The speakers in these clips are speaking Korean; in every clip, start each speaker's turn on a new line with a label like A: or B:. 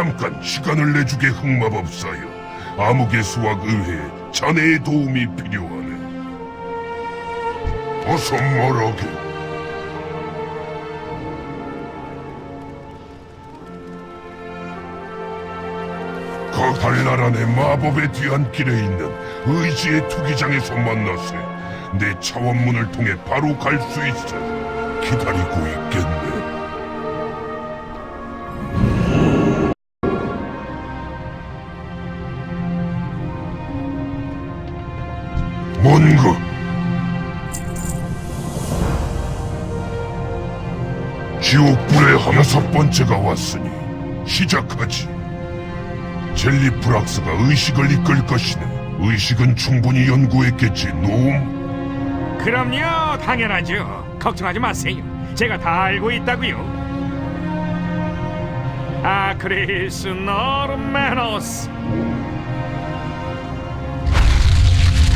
A: 잠깐 시간을 내주게 흑마법사여. 암흑의 수학 의회에 자네의 도움이 필요하네. 어서 말하게. 그 달나란의 마법의 뒤안길에 있는 의지의 투기장에서 만나세. 내 차원문을 통해 바로 갈 수 있어. 기다리고 있겠네. 뭔가 지옥불의 여섯 번째가 왔으니 시작하지. 젤리 프락스가 의식을 이끌 것이네. 의식은 충분히 연구했겠지, 놈.
B: 그럼요, 당연하죠. 걱정하지 마세요. 제가 다 알고 있다고요. 아크리스 너르메노스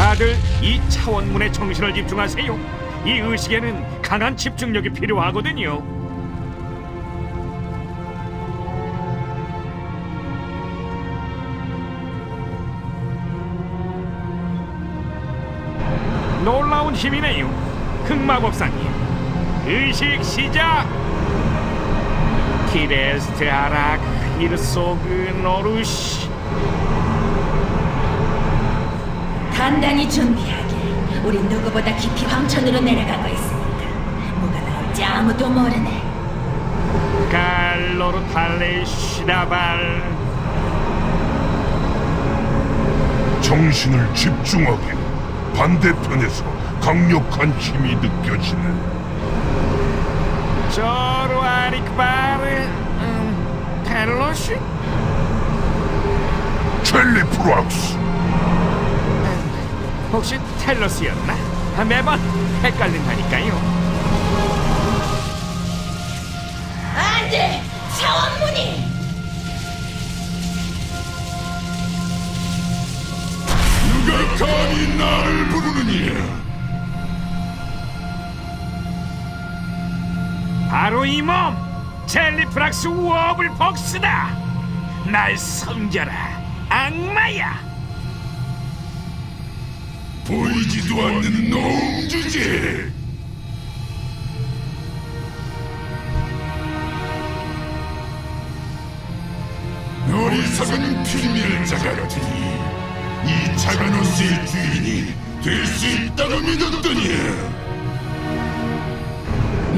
B: 다들 이 차원문에 정신을 집중하세요. 이 의식에는 강한 집중력이 필요하거든요. 놀라운 힘이네요. 흑마법사님. 의식 시작! 키레스트 아락 히르소그 노루시
C: 단단히 준비하게. 우린 누구보다 깊이 황천으로 내려가고 있으니까 뭐가 나올지 아무도 모르네.
B: 갈로르 탈레 시다발
A: 정신을 집중하게. 반대편에서 강력한 힘이 느껴지네.
B: 조르 아리크바르 음, 텔로시
A: 젤리 프락스.
B: 혹시 텔로스였나? 아, 매번 헷갈린다니까요.
C: 안 돼! 차원문이!
A: 누가 감히 나를 부르느냐?
B: 바로 이 몸! 젤리프락스 워블 복스다! 날 섬겨라, 악마야!
A: 보이지도 않는 놈 주제. 어리석은 필멸자 같으니 이 자가노스의 주인이 될 수 있다고 믿었더니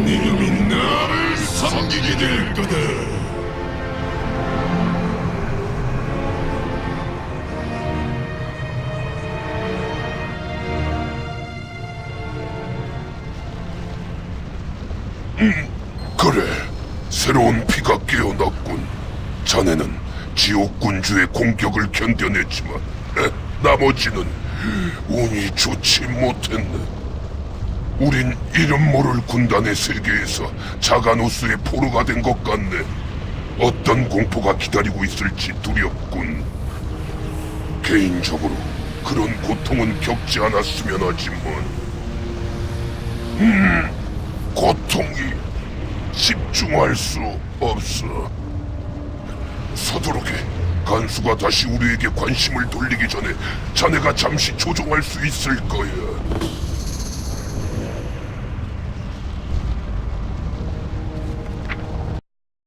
A: 니놈이 나를 섬기게 될 거다. 그래, 새로운 피가 깨어났군. 자네는 지옥 군주의 공격을 견뎌냈지만 에, 나머지는 운이 좋지 못했네. 우린 이름 모를 군단의 세계에서 자가노스의 포로가 된 것 같네. 어떤 공포가 기다리고 있을지 두렵군. 개인적으로 그런 고통은 겪지 않았으면 하지만 고통이 집중할 수 없어. 서두르게 간수가 다시 우리에게 관심을 돌리기 전에 자네가 잠시 조종할 수 있을 거야.